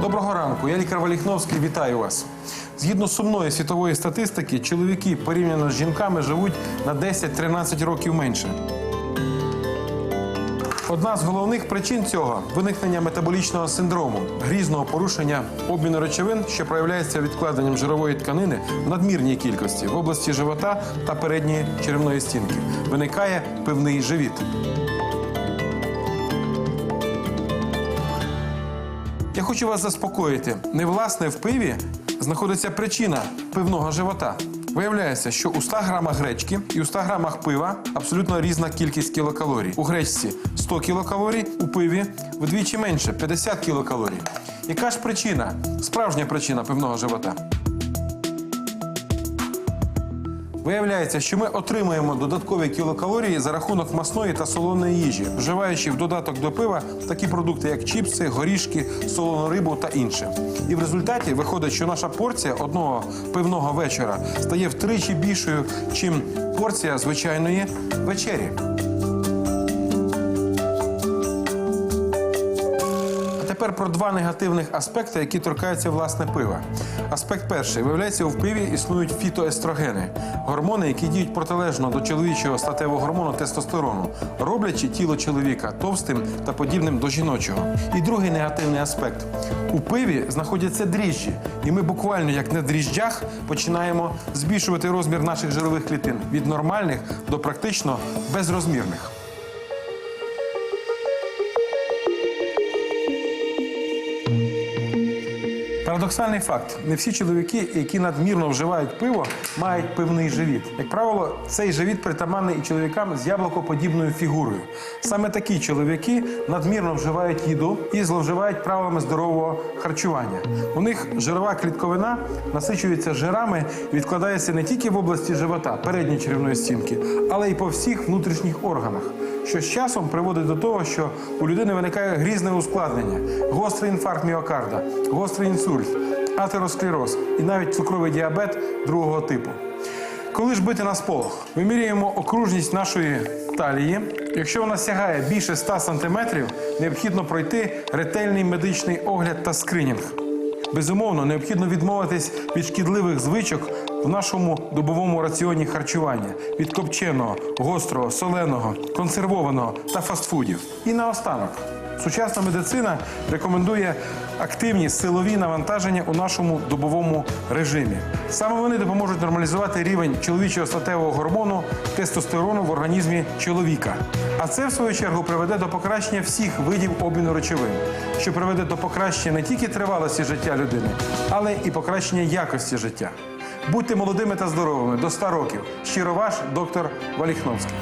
Доброго ранку, я лікар Валіхновський, вітаю вас. Згідно сумної світової статистики, чоловіки порівняно з жінками живуть на 10-13 років менше. Одна з головних причин цього виникнення метаболічного синдрому, грізного порушення обміну речовин, що проявляється відкладенням жирової тканини в надмірній кількості в області живота та передньої черевної стінки. Виникає пивний живіт. Я хочу вас заспокоїти. Не власне в пиві знаходиться причина пивного живота. Виявляється, що у 100 грамах гречки і у 100 грамах пива абсолютно різна кількість кілокалорій. У гречці 100 кілокалорій, у пиві вдвічі менше 50 кілокалорій. Яка ж причина? Справжня причина пивного живота? Виявляється, що ми отримуємо додаткові кілокалорії за рахунок масної та солоної їжі, вживаючи в додаток до пива такі продукти, як чіпси, горішки, солону рибу та інше. І в результаті виходить, що наша порція одного пивного вечора стає втричі більшою, чим порція звичайної вечері. Тепер про два негативних аспекти, які торкаються власне пива. Аспект перший виявляється, у пиві існують фітоестрогени, гормони, які діють протилежно до чоловічого статевого гормону тестостерону, роблячи тіло чоловіка товстим та подібним до жіночого. І другий негативний аспект у пиві знаходяться дріжджі, і ми буквально як на дріжджах починаємо збільшувати розмір наших жирових клітин від нормальних до практично безрозмірних. Парадоксальний факт: не всі чоловіки, які надмірно вживають пиво, мають пивний живіт. Як правило, цей живіт притаманний і чоловікам з яблукоподібною фігурою. Саме такі чоловіки надмірно вживають їду і зловживають правилами здорового харчування. У них жирова клітковина насичується жирами відкладається не тільки в області живота, передньої черевної стінки, але й по всіх внутрішніх органах що з часом приводить до того, що у людини виникає грізне ускладнення, гострий інфаркт міокарда, гострий інсульт, атеросклероз і навіть цукровий діабет другого типу. Коли ж бити на сполох, вимірюємо окружність нашої талії. Якщо вона сягає більше 100 см, необхідно пройти ретельний медичний огляд та скринінг. Безумовно, необхідно відмовитись від шкідливих звичок в нашому добовому раціоні харчування від копченого, гострого, соленого, консервованого та фастфудів. І наостанок. Сучасна медицина рекомендує активні силові навантаження у нашому добовому режимі. Саме вони допоможуть нормалізувати рівень чоловічого статевого гормону тестостерону в організмі чоловіка. А це, в свою чергу, приведе до покращення всіх видів обміну речовин, що приведе до покращення не тільки тривалості життя людини, але і покращення якості життя. Будьте молодими та здоровими до 100 років. Щиро ваш доктор Валіхновський.